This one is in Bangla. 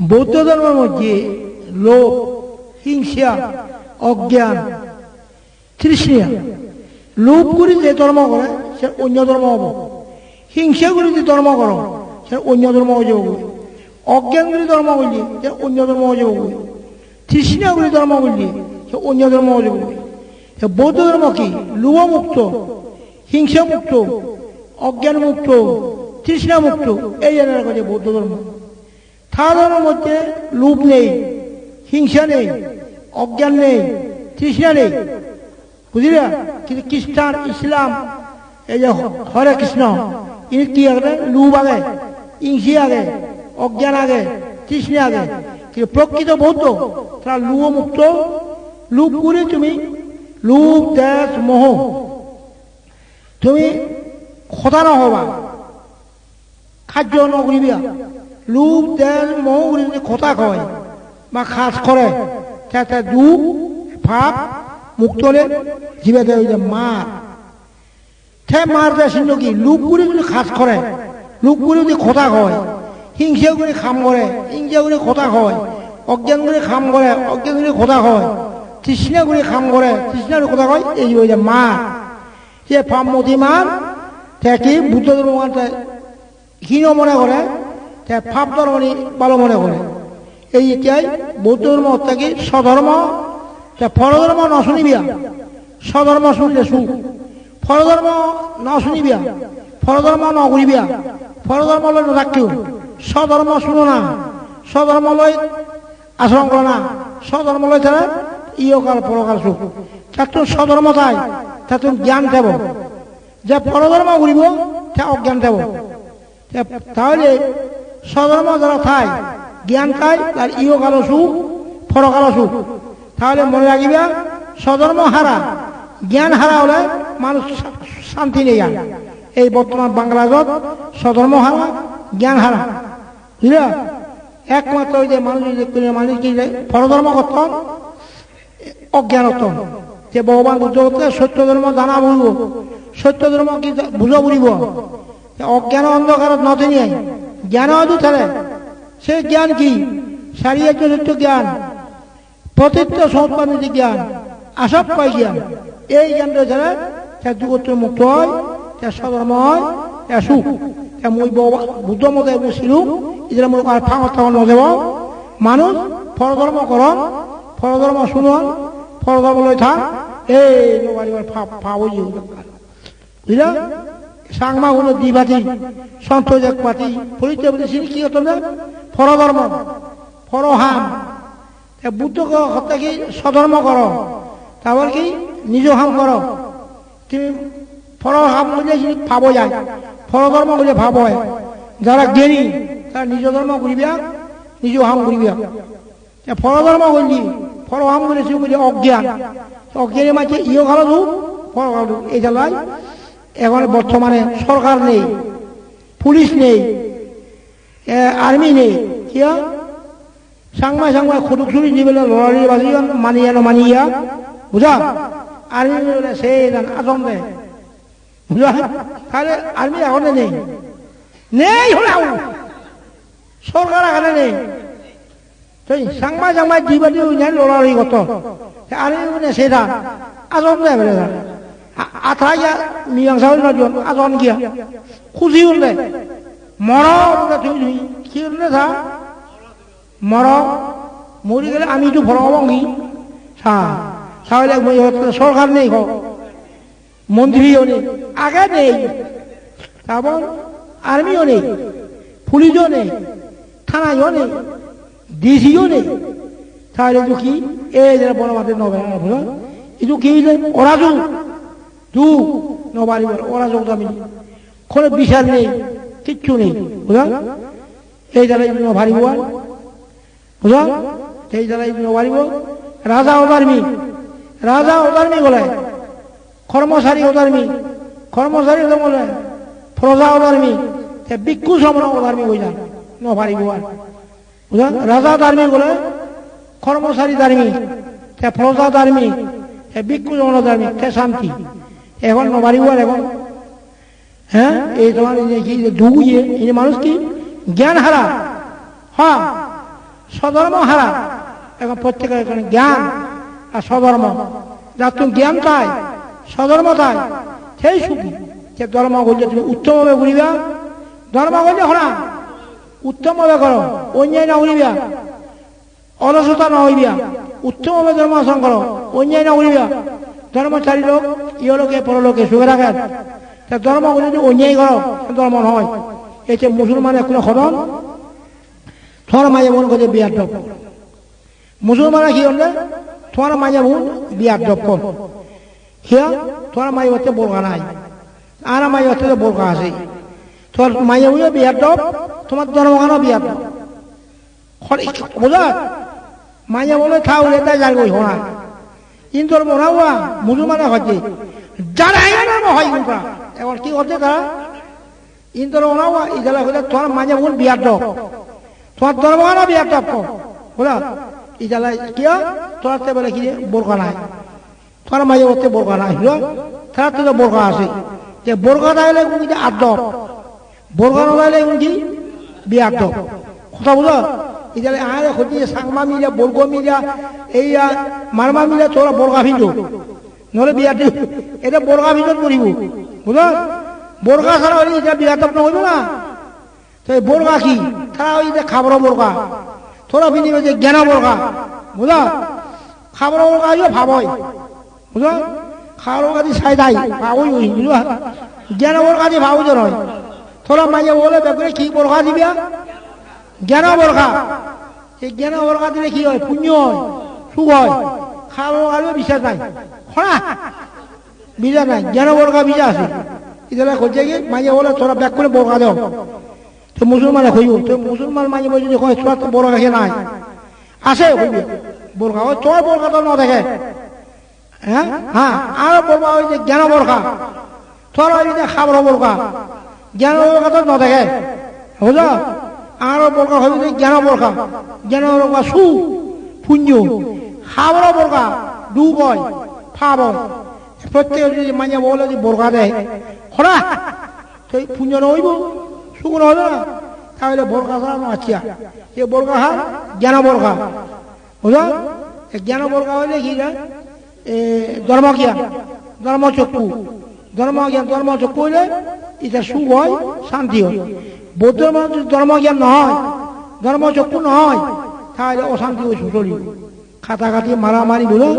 বৌদ্ধ ধর্মের মধ্যে লোভ, হিংসা, অজ্ঞান, তৃষ্ণা, লোভ করে যে ধর্ম করে, সে অন্য ধর্ম হব। হিংসা করে যে ধর্ম করো, সে অন্য ধর্ম হয়ে যাব। অজ্ঞান করে ধর্ম করলে, সে অন্য ধর্ম হয়ে যাব। তৃষ্ণা করে ধর্ম করলে, সে অন্য ধর্ম হয়ে যাব। বৌদ্ধ ধর্ম কি? লোভমুক্ত হিংসা মুক্ত অজ্ঞান মুক্ত তৃষ্ণা মুক্ত এই জানার কাছে বৌদ্ধ ধর্ম। ধর্মের মধ্যে লোভ নেই, হিংসা নেই, অজ্ঞান নেই, তৃষ্ণা নেই। বুঝলি? কিন্তু খ্রিস্টান, ইসলাম, এই যে হরে কৃষ্ণ, ইনি কি আগে? লুব আগে ইংসি আগে, অজ্ঞান আগে, তৃষ্ণা আগে। কিন্তু প্রকৃত বৌদ্ধ, তারা লুব মুক্ত লুপ করে তুমি লুপ দেশ মোহ, তুমি খোদা নহবা খাদ্য নকৰিবিয়া লোভ তেল মৌ কৰি যদি খতা কয়, বা খাজ কৰে তেতিয়া দুখ ভাৱ মুক্তলে জীবে দেয় যে মার। থে মার দেয় সিন্ধু কি? লোভ করে যদি খাজ করে লোভ করে যদি খতা কয় হিংসা করে খাম করে হিংসা করে খতা কয়, অজ্ঞান করে খাম করে, অজ্ঞান করে খতা কয়, তৃষ্ণা করে খাম করে, তৃষ্ণা করে কথা কয়, এই যে মার। সে ফাম মতিমান কি? বুদ্ধ ধর্ম হীন মনে করে ফাপ ধর্ম ভালো মনে করে। এই এতিয়াই বৌদ্ধ ধর্ম থাকি স্বধর্ম? তে পরধর্ম ন শুনিবিয়া? স্বধর্ম শুনলে সুখ পরধর্ম ন শুনিবিয়া? পরধর্ম ন করিবিয়া? পরধর্ম লয় নথাকিও স্বধর্ম শুনো না। স্বধর্ম লয় আচরণ করো না। স্বধর্ম লয় তারা ইয়কাল পরকাল সুখ। তার স্বধর্ম তাই তার জ্ঞান দেব। যে পরধর্ম করিব তা অজ্ঞান দেব। তাহলে স্বধর্ম যারা থাই জ্ঞান খাই তার ইয় কালো সুখ ফরকালো তাহলে মনে রাখিবা স্বধর্ম হারা, জ্ঞান হারা হলে মানুষ শান্তি নেই এই বর্তমান বাংলাদেশত স্বধর্ম হারা, জ্ঞান হারা। বুঝলা? একমাত্র যে মানুষ মানুষ কি পরধর্ম করত অজ্ঞানত যে ভগবান বুদ্ধ সত্য ধর্ম জানা বলব সত্য ধর্ম কি বুঝা বুড়িব অজ্ঞান অন্ধকারত নথিনি জ্ঞান আদু থাকে সে জ্ঞান কি? সারিয়া চরিত্র জ্ঞান। প্রতীত্য সম্পাদিত জ্ঞান আসব পাই জ্ঞান। এই জ্ঞানটা ছাড়া তার যুগত্র মুক্ত তার তার সুখ মই বুদ্ধ মতে বসিলু মূল আর ফাঁক তখন নদেব মানুষ ফরধর্ম করন ফরধর্ম শুনন ফরধর্ম লই থাক এই ফাও বুঝলা? সাংমা হলো দ্বিবাদী সন্তোষক পাতি, পরিচয় বলে সিনি কি না ফরধর্ম ফরহাম বুদ্ধ হত্যা কি স্বধর্ম করো? তারপর কি নিজ হাম করো? তুমি ফরহাম বলে ভাব যায় ফরধর্ম বলে ভাব হয়। যারা জ্ঞানী, তারা নিজ ধর্ম করিবিয়া নিজ হাম করিবিয়া ফরধর্ম করলি ফরহাম করেছি বলে অজ্ঞান। অজ্ঞানের মাঝে ইয়ে ধূপ ফর এই জ্বালায় এখন বর্তমানে সরকার নেই, পুলিশ নেই আর্মি নেই কিয়া সাংমাই সাংমাই খুটুক ছুরি দি পেলে লড়ারি বাজি মানিয়া নমানিয়া বুঝা? আর্মি বলে সে আসন দে বুঝা? তাহলে আর্মি এখন নেই। নেই সরকার এখানে নেই। তুই সাংমাই সাংমাই দি বাজি লড়ারি কত? আর্মি সেটা আসন দেয় আথাইয়া মিয়াংসাও নজন, আজন গিয়া। খুশি উঠলে মর তুমি কি উঠলে থা। মর মরি গেলে আমি একটু ভরা হবঙ্গি তাহলে সরকার নেই হোক মন্ত্রীও নেই আগে নেই। তারপর আর্মিও নেই। পুলিশও নেই। থানায়ও নেই। ডিসিও নেই। তাহলে তো কি? এই যে বড় মাঠের নবে এটু কি দু নবারি ওরা যোগদামি কোনো বিচার নেই, কিচ্ছু নেই বুঝা এই দ্বারাই নভারিব বুঝা এই দ্বারাই নভারিব রাজা অধার্মী রাজা অধার্মী বলে, কর্মচারী অধার্মী কর্মচারী বলে, প্রজা অধার্মী বিক্ষু সমন অধার্মী হয়ে যান নভারিব বুঝা রাজা ধার্মী বলে, কর্মচারী ধার্মী প্রজা ধার্মী বিক্ষু সমন ধার্মী শান্তি। এখন নবাড়িব এখন। হ্যাঁ? এই তোমার কি এই মানুষ কি? জ্ঞান হারা। হ্যাঁ? স্বধর্ম হারা। এখন প্রত্যেকের এখানে জ্ঞান আর স্বধর্ম। যার তুমি জ্ঞান চাই স্বধর্ম চাই সেই সুখী যে ধর্ম বলছে, তুমি উত্তমভাবে ঘুরিবা ধর্ম বলছে, হরা, উত্তমভাবে করো, অন্যায় না উড়িবা অলসতা না হইবিয়া উত্তমভাবে ধর্ম আচরণ করো, অন্যায় না উড়িবা ধর্মচারী লোক ইহলোকে পরলোকে সুখে রাখেন ধর্ম যদি অন্যায় করো ধর্ম নয় এতে মুসলমানের কোনো খরণ তোমার মাঝে বোন করে বিয়ার ডপ মুসলমানরা কি হলে তোমার মাঝে বোন বিয়ার ডপ হিয়া তোমার মাঝে হচ্ছে বোরকা নাই। আর মাঝে হচ্ছে বোরকা আছে। তোমার মাঝে বুঝে বিয়ার ডপ তোমার ধর্মগানও বিয়ার ডপ বোঝা মাঝে বলে থাও লেতা যার হোনা মনে হওয়া মুসলমানে হচ্ছে যারা হয় কিন্তু এখন কি হচ্ছে তারা? ইন্দর ওনাওয়া ইজালা হলে তোমার মাঝে বোন বিয়ার ডপ তোমার ধর্মগানও বিয়ার ডপ বোঝা ইজালা কিয়া তোর তে বলে কি বোরকা নাই। তোর মাঝে ওতে বোরকা নাই। তারা তো বোরকা আছে। যে বোরকা থাকলে কোন কি আদব। বোরকা নলাইলে কোন কি? বিয়ার দব কথা বুঝো ইজালে আরে খুঁজি সাংমা মিলা বোরগো মিলা এই মারমা মিলা তোরা বোরকা ভিজো নহলে দিব এটা বোরকা ভিজত পড়িব বুঝো বোরকা ছাড়া হলে এটা বিয়ার দব নহইব না। তো এই বোরকা কি? তারা ওই যে খাবার বোরকা তোরা বিনিবে যে জ্ঞান বোরকা বুঝা খাবার বোরকা হইও ভাবই। বুঝো খাবার বোরকা দিয়ে সাই দাই ভাবই ওই বুঝো জ্ঞান বোরকা দিয়ে ভাবো তো নয় তোরা মাঝে বলে বেগুনে কি বোরকা দিবিয়া জ্ঞান বোরকা এই জ্ঞান বোরকা দিলে কি হয়? পুণ্য হয়, সুখ হয়। খাবার বোরকা বিশ্বাস নাই। খরা বিজা নাই। জ্ঞান বোরকা বিজা আছে। ইতালা খুঁজে গিয়ে মাঝে বলে, তোরা ব্যাগ করে বোরকা দাও। তো মুসলমানে কইব তো মুসলমান মাঝে মাঝে যদি কয়, তোরা তো বড় দেখে নাই। আছে কইবে বোরখা ওই তোর বোরখা তো না দেখে। হ্যাঁ? হ্যাঁ আর বলবা ওই যে জ্ঞান বোরখা তোর ওই যে খাবার বোরখা জ্ঞান বোরখা তো না দেখে। বুঝলো? আর বোরখা হবে জ্ঞান বোরখা জ্ঞান বোরখা সু, পুঞ্জ। খাবার বোরখা দু কয় ফাব প্রত্যেক যদি মাঝে বলে যে বোরখা দেয় খরা সেই পুঞ্জ নইব শুকনো হলো না। তাহলে বোরখা ছাড়ানো আছিয়া এ বোরখা হার জ্ঞান বোরখা বুঝলো? জ্ঞান বোরখা হইলে কি ধর্ম জ্ঞান ধর্ম চক্ষু ধর্ম জ্ঞান ধর্ম চক্ষু হইলে এটা সুখ হয় শান্তি হয় বৌদ্ধ মানুষ যদি ধর্ম জ্ঞান নহয়, ধর্ম চক্ষু নহয়। তাহলে অশান্তি ওই ছুটলি খাতাখাতি মারামারি বলো